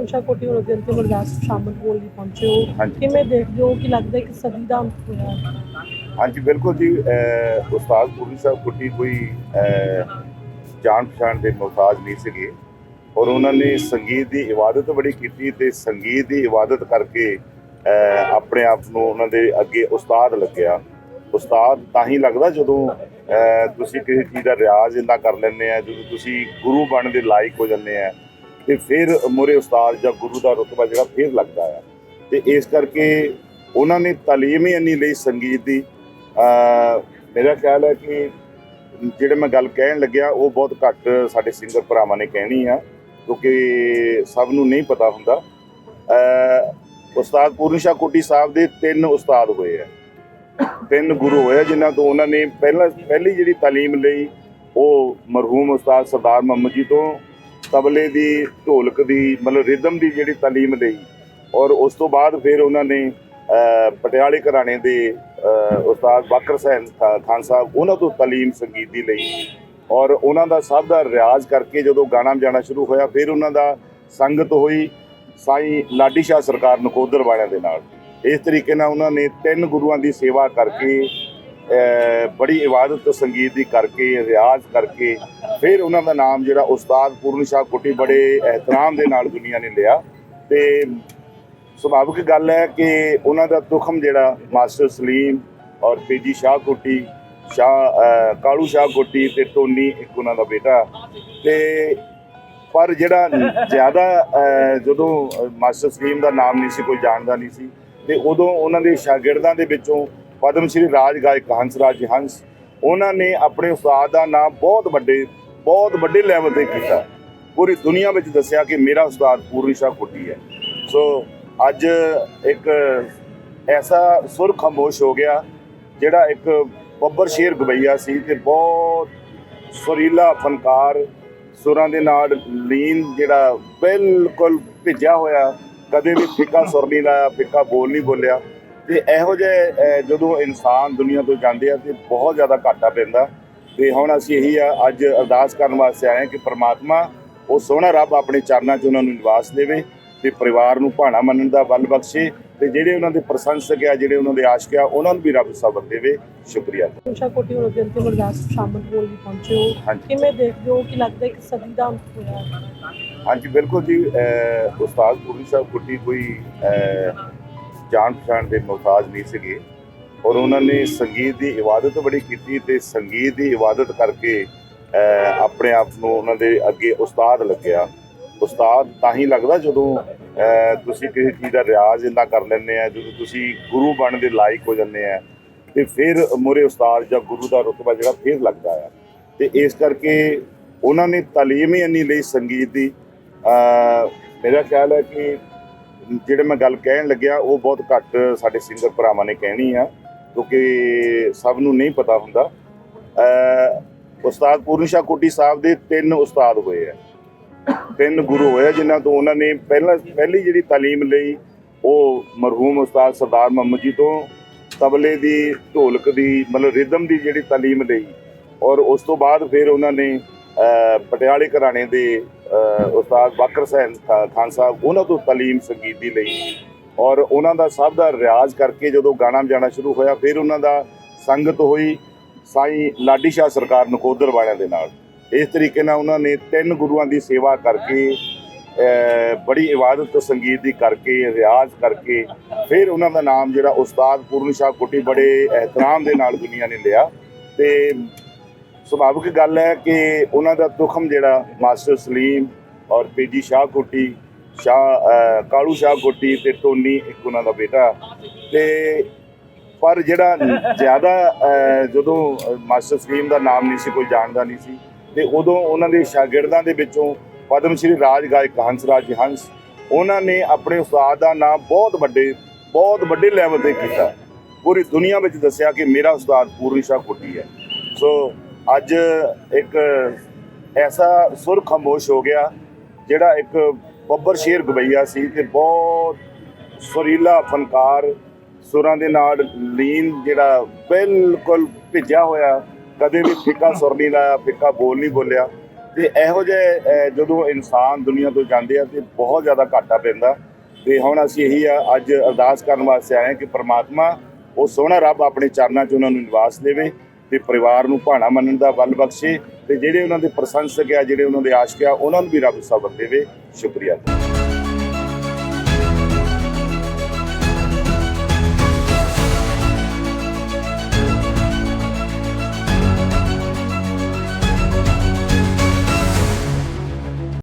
ਉਸ਼ਾ ਕੋਟੀ ਹੁਣ ਦੇ ਅੰਤਿਮ ਅਰਦਾਸ ਸ਼ਾਮਲ ਹੋਣ ਲਈ ਪਹੁੰਚੇ ਹੋ ਹਾਂਜੀ। ਕਿਵੇਂ ਦੇਖਦੇ ਹੋ ਕਿ ਲੱਗਦਾ ਹੈ ਕਿ ਸਦੀ ਦਾ ਅੰਤ ਹੋਇਆ ਹੈ? ਹਾਂਜੀ ਬਿਲਕੁਲ ਜੀ ਅਹ ਉਸਤਾਦ ਪੂਰੀ ਸਾਹਿਬ ਕੁੱਟੀ ਕੋਈ ਅਹ, ਜਾਣ ਪਛਾਣ ਦੇ ਮੁਹਤਾਜ ਨਹੀਂ ਸੀਗੇ ਔਰ ਉਹਨਾਂ ਨੇ ਸੰਗੀਤ ਦੀ ਇਬਾਦਤ ਬੜੀ ਕੀਤੀ ਤੇ ਸੰਗੀਤ ਦੀ ਇਬਾਦਤ ਕਰਕੇ ਅਹ, ਆਪਣੇ ਆਪ ਨੂੰ ਉਹਨਾਂ ਦੇ ਅੱਗੇ ਉਸਤਾਦ ਲੱਗਿਆ ਉਸਤਾਦ ਤਾਂ ਹੀ ਲੱਗਦਾ ਜਦੋਂ ਅਹ, ਤੁਸੀਂ ਕਿਸੇ ਚੀਜ਼ ਦਾ ਰਿਆਜ਼ ਇੰਨਾ ਕਰ ਲੈਂਦੇ ਆ ਜਦੋਂ ਤੁਸੀਂ ਗੁਰੂ ਬਣਨ ਦੇ ਲਾਇਕ ਹੋ ਜਾਂਦੇ ਆ ਤੇ ਫਿਰ ਮੋਰੇ ਉਸਤਾਦ ਜਾਂ ਗੁਰੂ ਦਾ ਰੁਤਬਾ ਜਿਹੜਾ ਫਿਰ ਲੱਗਦਾ ਆ। ਤੇ ਇਸ ਕਰਕੇ ਉਹਨਾਂ ਨੇ ਤਾਲੀਮ ਹੀ ਇੰਨੀ ਲਈ ਸੰਗੀਤ ਦੀ। ਮੇਰਾ ਖਿਆਲ ਹੈ ਕਿ ਜਿਹੜੇ ਮੈਂ ਗੱਲ ਕਹਿਣ ਲੱਗਿਆ, ਉਹ ਬਹੁਤ ਘੱਟ ਸਾਡੇ ਸਿੰਗਰ ਭਰਾਵਾਂ ਨੇ ਕਹਿਣੀ ਆ, ਕਿਉਂਕਿ ਸਭ ਨੂੰ ਨਹੀਂ ਪਤਾ ਹੁੰਦਾ। ਉਸਤਾਦ ਪੂਰਨ ਸ਼ਾਹ ਕੋਟੀ ਸਾਹਿਬ ਦੇ ਤਿੰਨ ਉਸਤਾਦ ਹੋਏ ਆ। ਤਿੰਨ ਗੁਰੂ ਹੋਏ ਆ, ਜਿਨ੍ਹਾਂ ਤੋਂ ਉਹਨਾਂ ਨੇ ਪਹਿਲਾਂ, ਪਹਿਲੀ ਜਿਹੜੀ ਤਾਲੀਮ ਲਈ ਉਹ ਮਰਹੂਮ ਉਸਤਾਦ ਸਰਦਾਰ ਮੁਹੰਮਦ ਜੀ ਤੋਂ ਤਬਲੇ ਦੀ, ਢੋਲਕ ਦੀ, ਮਤਲਬ ਰਿਦਮ ਦੀ ਜਿਹੜੀ ਤਾਲੀਮ ਲਈ ਔਰ ਉਸ ਤੋਂ ਬਾਅਦ ਫਿਰ ਉਹਨਾਂ ਨੇ ਪਟਿਆਲੇ ਘਰਾਣੇ ਦੇ ਉਸਤਾਦ ਬਾਕਰ ਸੈਨ ਖਾਨ ਸਾਹਿਬ, ਉਹਨਾਂ ਤੋਂ ਤਾਲੀਮ ਸੰਗੀਤ ਦੀ ਲਈ ਔਰ ਉਹਨਾਂ ਦਾ ਸਭ ਦਾ ਰਿਆਜ਼ ਕਰਕੇ ਜਦੋਂ ਗਾਣਾ ਵਜਾਣਾ ਸ਼ੁਰੂ ਹੋਇਆ, ਫਿਰ ਉਹਨਾਂ ਦਾ ਸੰਗਤ ਹੋਈ ਸਾਈਂ ਲਾਡੀ ਸ਼ਾਹ ਸਰਕਾਰ ਨਕੋਦਰ ਵਾਲਿਆਂ ਦੇ ਨਾਲ। ਇਸ ਤਰੀਕੇ ਨਾਲ ਉਹਨਾਂ ਨੇ ਤਿੰਨ ਗੁਰੂਆਂ ਦੀ ਸੇਵਾ ਕਰਕੇ ਬੜੀ ਇਬਾਦਤ ਤੇ ਸੰਗੀਤ ਦੀ ਕਰਕੇ, ਰਿਆਜ਼ ਕਰਕੇ, ਫਿਰ ਉਹਨਾਂ ਦਾ ਨਾਮ ਜਿਹੜਾ ਉਸਤਾਦ ਪੂਰਨ ਸ਼ਾਹ ਕੋਟੀ ਬੜੇ ehtiram ਦੇ ਨਾਲ ਦੁਨੀਆ ਨੇ ਲਿਆ। ਤੇ ਸੁਭਾਵਿਕ ਗੱਲ ਹੈ ਕਿ ਉਹਨਾਂ ਦਾ ਤੁਖਮ ਜਿਹੜਾ ਮਾਸਟਰ ਸਲੀਮ ਔਰ ਪੀਜੀ ਸ਼ਾਹ ਕੋਟੀ, ਸ਼ਾਹ ਕਾਲੂ ਸ਼ਾਹ ਕੋਟੀ ਤੇ ਟੋਨੀ, ਇੱਕ ਉਹਨਾਂ ਦਾ ਬੇਟਾ। ਤੇ ਪਰ ਜਿਹੜਾ ਜ਼ਿਆਦਾ ਜਦੋਂ ਮਾਸਟਰ ਸਲੀਮ ਦਾ ਨਾਮ ਨਹੀਂ ਸੀ, ਕੋਈ ਜਾਣਦਾ ਨਹੀਂ ਸੀ, ਤੇ ਉਦੋਂ ਉਹਨਾਂ ਦੇ ਸ਼ਾਗਿਰਦਾਂ ਦੇ ਵਿੱਚੋਂ ਪਦਮ ਸ਼੍ਰੀ ਰਾਜ ਗਾਇਕ ਹੰਸ ਰਾਜ ਹੰਸ, ਉਹਨਾਂ ਨੇ ਆਪਣੇ ਉਸਤਾਦ ਦਾ ਨਾਮ ਬਹੁਤ ਵੱਡੇ ਬਹੁਤ ਵੱਡੇ ਲੈਵਲ ਤੇ ਕੀਤਾ। ਪੂਰੀ ਦੁਨੀਆ ਵਿੱਚ ਦੱਸਿਆ ਕਿ ਮੇਰਾ ਉਸਤਾਦ ਪੂਰਨ ਸ਼ਾਹ ਕੋਟੀ ਹੈ। ਸੋ ਅੱਜ ਇੱਕ ਐਸਾ ਸੁਰ ਖਾਮੋਸ਼ ਹੋ ਗਿਆ, ਜਿਹੜਾ ਇੱਕ ਬੱਬਰ ਸ਼ੇਰ ਗਵਈਆ ਸੀ ਤੇ ਬਹੁਤ ਸੁਰੀਲਾ, ਫਨਕਾਰ ਸੁਰਾਂ ਦੇ ਨਾਲ ਲੀਨ ਜਿਹੜਾ ਬਿਲਕੁਲ ਭਿੱਜਿਆ ਹੋਇਆ, ਕਦੇ ਵੀ ਫਿੱਕਾ ਸੁਰ ਨਹੀਂ ਲਾਇਆ, ਫਿੱਕਾ ਬੋਲ ਨਹੀਂ ਬੋਲਿਆ। ਤੇ ਇਹੋ ਜਿਹੇ ਜਦੋਂ ਇਨਸਾਨ ਦੁਨੀਆ ਤੋਂ ਜਾਂਦੇ ਆ ਤੇ ਬਹੁਤ ਜ਼ਿਆਦਾ ਘਾਟਾ ਪੈਂਦਾ। ਤੇ ਹੁਣ ਅਸੀਂ ਇਹੀ ਆ ਅੱਜ ਅਰਦਾਸ ਕਰਨ ਵਾਸਤੇ ਆਏ ਕਿ ਪ੍ਰਮਾਤਮਾ ਉਹ ਸੋਹਣਾ ਰੱਬ ਆਪਣੇ ਚਰਨਾਂ 'ਚ ਉਹਨਾਂ ਨੂੰ ਨਿਵਾਸ ਦੇਵੇ ਤੇ ਪਰਿਵਾਰ ਨੂੰ ਭਾਣਾ ਮੰਨਣ ਦਾ ਬਲ ਬਖਸ਼ੇ ਤੇ ਜਿਹੜੇ ਉਹਨਾਂ ਦੇ ਪ੍ਰਸ਼ੰਸਕ ਆ ਜਿਹੜੇ ਉਹਨਾਂ ਦੇ ਆਸ਼ਕ ਆ ਉਹਨਾਂ ਨੂੰ ਵੀ ਰੱਬ ਸਬਰ ਦੇਵੇ। ਸ਼ੁਕਰੀਆ। ਉਸ਼ਾ ਕੋਟੀ ਹੁਣ ਦੇ ਅੰਤਿਮ ਅਰਦਾਸ ਸ਼ਾਮਲ ਹੋਣ ਲਈ ਪਹੁੰਚੇ ਹੋ। ਕਿਵੇਂ ਦੇਖਦੇ ਹੋ ਕਿ ਲੱਗਦਾ ਹੈ ਕਿ ਸਦੀ ਦਾ ਅੰਤ ਹੋਇਆ? ਹਾਂਜੀ ਬਿਲਕੁਲ ਜੀ ਉਸਤਾਦ ਪੂਰੀ ਸਾਹਿਬ ਕੁੱਟੀ ਕੋਈ ਜਾਣ ਪਛਾਣ ਦੇ ਮੁਹਤਾਜ ਨਹੀਂ ਸੀਗੇ ਔਰ ਉਹਨਾਂ ਨੇ ਸੰਗੀਤ ਦੀ ਇਬਾਦਤ ਬੜੀ ਕੀਤੀ ਤੇ ਸੰਗੀਤ ਦੀ ਇਬਾਦਤ ਕਰਕੇ ਆਪਣੇ ਆਪ ਨੂੰ ਉਹਨਾਂ ਦੇ ਅੱਗੇ ਉਸਤਾਦ ਲੱਗਿਆ। ਉਸਤਾਦ ਤਾਂ ਹੀ ਲੱਗਦਾ ਜਦੋਂ ਤੁਸੀਂ ਕਿਸੇ ਚੀਜ਼ ਦਾ ਰਿਆਜ਼ ਇੰਨਾ ਕਰ ਲੈਂਦੇ ਆ, ਜਦੋਂ ਤੁਸੀਂ ਗੁਰੂ ਬਣਨ ਦੇ ਲਾਇਕ ਹੋ ਜਾਂਦੇ ਆ, ਤੇ ਫਿਰ ਮੋਰੇ ਉਸਤਾਦ ਜਾਂ ਗੁਰੂ ਦਾ ਰੁਤਬਾ ਜਿਹੜਾ ਫਿਰ ਲੱਗਦਾ ਆ। ਤੇ ਇਸ ਕਰਕੇ ਉਹਨਾਂ ਨੇ ਤਾਲੀਮ ਹੀ ਇੰਨੀ ਲਈ ਸੰਗੀਤ ਦੀ। ਮੇਰਾ ਖਿਆਲ ਹੈ ਕਿ ਜਿਹੜੇ ਮੈਂ ਗੱਲ ਕਹਿਣ ਲੱਗਿਆ, ਉਹ ਬਹੁਤ ਘੱਟ ਸਾਡੇ ਸਿੰਗਰ ਭਰਾਵਾਂ ਨੇ ਕਹਿਣੀ ਆ, ਕਿਉਂਕਿ ਸਭ ਨੂੰ ਨਹੀਂ ਪਤਾ ਹੁੰਦਾ। ਉਸਤਾਦ ਪੂਰਨ ਸ਼ਾਹ ਕੋਟੀ ਸਾਹਿਬ ਦੇ ਤਿੰਨ ਉਸਤਾਦ ਹੋਏ ਆ। ਤਿੰਨ ਗੁਰੂ ਹੋਏ ਜਿਨ੍ਹਾਂ ਤੋਂ ਉਹਨਾਂ ਨੇ ਪਹਿਲਾਂ, ਪਹਿਲੀ ਜਿਹੜੀ ਤਾਲੀਮ ਲਈ, ਉਹ ਮਰਹੂਮ ਉਸਤਾਦ ਸਰਦਾਰ ਮੁਹੰਮਦ ਜੀ ਤੋਂ ਤਬਲੇ ਦੀ, ਢੋਲਕ ਦੀ, ਮਤਲਬ ਰਿਦਮ ਦੀ ਜਿਹੜੀ ਤਾਲੀਮ ਲਈ ਔਰ ਉਸ ਤੋਂ ਬਾਅਦ ਫਿਰ ਉਹਨਾਂ ਨੇ ਪਟਿਆਲੇ ਘਰਾਣੇ ਦੇ ਉਸਤਾਦ ਬਾਕਰ ਸੈਨ ਖਾਨ ਸਾਹਿਬ, ਉਹਨਾਂ ਤੋਂ ਤਾਲੀਮ ਸੰਗੀਤ ਦੀ ਲਈ ਔਰ ਉਹਨਾਂ ਦਾ ਸਭ ਦਾ ਰਿਆਜ਼ ਕਰਕੇ ਜਦੋਂ ਗਾਣਾ ਵਜਾਣਾ ਸ਼ੁਰੂ ਹੋਇਆ, ਫਿਰ ਉਹਨਾਂ ਦਾ ਸੰਗਤ ਹੋਈ ਸਾਈਂ ਲਾਡੀ ਸ਼ਾਹ ਸਰਕਾਰ ਨਕੋਦਰ ਵਾਲਿਆਂ ਦੇ ਨਾਲ। ਇਸ ਤਰੀਕੇ ਨਾਲ ਉਹਨਾਂ ਨੇ ਤਿੰਨ ਗੁਰੂਆਂ ਦੀ ਸੇਵਾ ਕਰਕੇ ਬੜੀ ਇਬਾਦਤ ਸੰਗੀਤ ਦੀ ਕਰਕੇ, ਰਿਆਜ਼ ਕਰਕੇ ਫਿਰ ਉਹਨਾਂ ਦਾ ਨਾਮ ਜਿਹੜਾ ਉਸਤਾਦ ਪੂਰਨ ਸ਼ਾਹ ਕੁੱਟੀ ਬੜੇ ehtiram ਦੇ ਨਾਲ ਦੁਨੀਆ ਨੇ ਲਿਆ ਤੇ ਸੁਭਾਵਿਕ ਗੱਲ ਹੈ ਕਿ ਉਹਨਾਂ ਦਾ ਤੁਖਮ ਜਿਹੜਾ ਮਾਸਟਰ ਸਲੀਮ ਔਰ ਪੀਜੀ ਸ਼ਾਹ ਕੋਟੀ, ਸ਼ਾਹ ਕਾਲੂ ਸ਼ਾਹ ਕੋਟੀ ਤੇ ਟੋਨੀ ਇੱਕ ਉਹਨਾਂ ਦਾ ਬੇਟਾ। ਤੇ ਪਰ ਜਿਹੜਾ ਜ਼ਿਆਦਾ ਜਦੋਂ ਮਾਸਟਰ ਸਲੀਮ ਦਾ ਨਾਮ ਨਹੀਂ ਸੀ, ਕੋਈ ਜਾਣਦਾ ਨਹੀਂ ਸੀ, ਤੇ ਉਦੋਂ ਉਹਨਾਂ ਦੇ ਸ਼ਾਗਿਰਦਾਂ ਦੇ ਵਿੱਚੋਂ ਪਦਮ ਸ਼੍ਰੀ ਰਾਜ ਗਾਇਕ ਹੰਸ ਰਾਜ ਹੰਸ, ਉਹਨਾਂ ਨੇ ਆਪਣੇ ਉਸਤਾਦ ਦਾ ਨਾਮ ਬਹੁਤ ਵੱਡੇ ਬਹੁਤ ਵੱਡੇ ਲੈਵਲ ਤੇ ਕੀਤਾ। ਪੂਰੀ ਦੁਨੀਆ ਵਿੱਚ ਦੱਸਿਆ ਕਿ ਮੇਰਾ ਉਸਤਾਦ ਪੂਰਨ ਸ਼ਾਹ ਕੋਟੀ ਹੈ। ਸੋ ਅੱਜ ਇੱਕ ਐਸਾ ਸੁਰ ਖਾਮੋਸ਼ ਹੋ ਗਿਆ ਜਿਹੜਾ ਇੱਕ ਬੱਬਰ ਸ਼ੇਰ ਗਵਈਆ ਸੀ ਤੇ ਬਹੁਤ ਸੁਰੀਲਾ ਫਨਕਾਰ ਸੁਰਾਂ ਦੇ ਨਾਲ ਲੀਨ ਜਿਹੜਾ ਬਿਲਕੁਲ ਭਿੱਜਿਆ ਹੋਇਆ, ਕਦੇ ਵੀ ਫਿੱਕਾ ਸੁਰ ਨਹੀਂ ਲਾਇਆ, ਫਿੱਕਾ ਬੋਲ ਨਹੀਂ ਬੋਲਿਆ। ਤੇ ਇਹੋ ਜਿਹੇ ਜਦੋਂ ਇਨਸਾਨ ਦੁਨੀਆ ਤੋਂ ਜਾਂਦੇ ਆ ਤੇ ਬਹੁਤ ਜ਼ਿਆਦਾ ਘਾਟਾ ਪੈਂਦਾ। ਤੇ ਹੁਣ ਅਸੀਂ ਇਹੀ ਆ, ਅੱਜ ਅਰਦਾਸ ਕਰਨ ਵਾਸਤੇ ਆਏ ਹਾਂ ਕਿ ਪ੍ਰਮਾਤਮਾ ਉਹ ਸੋਹਣਾ ਰੱਬ ਆਪਣੇ ਚਰਨਾਂ 'ਚ ਉਹਨਾਂ ਨੂੰ ਨਿਵਾਸ ਦੇਵੇ। ਤੇ ਪਰਿਵਾਰ ਨੂੰ ਭਾਣਾ ਮੰਨਣ ਦਾ ਬਲ ਬਖਸ਼ੇ ਤੇ ਜਿਹੜੇ ਉਹਨਾਂ ਦੇ ਪ੍ਰਸ਼ੰਸਕ ਆ, ਜਿਹੜੇ ਉਹਨਾਂ ਦੇ ਆਸ਼ਕ ਆ, ਉਹਨਾਂ ਨੂੰ ਵੀ ਰੱਬ ਸਬਰ ਦੇਵੇ ਸ਼ੁਕਰੀਆ